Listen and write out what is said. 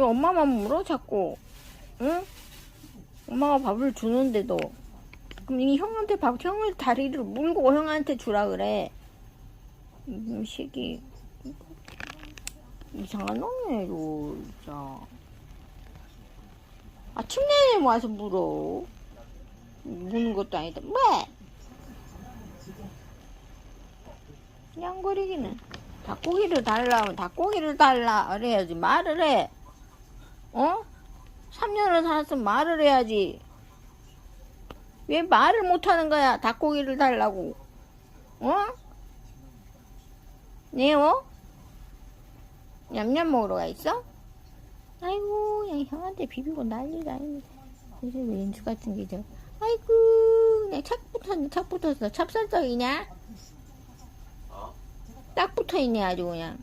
엄마만 물어 자꾸. 응? 엄마가 밥을 주는데도. 그럼 이 형한테 밥 형을 다리를 물고 형한테 주라 그래. 이 새끼 이상한 놈이네 이거 진짜. 아침 내내 와서 물어. 무는 것도 아니다. 왜? 양거리기는 닭고기를 달라 면 닭고기를 달라. 그래야지 말을 해 어? 3년을 살았으면 말을 해야지. 왜 말을 못하는 거야? 닭고기를 달라고. 어? 네요? 냠냠 먹으러 가 있어? 아이고, 그냥 형한테 비비고 난리가 아니네. 이제 왼수 같은 게 저. 아이고, 그냥 착 붙었네, 착 붙었어. 찹쌀떡이냐? 어? 딱 붙어 있네, 아주 그냥.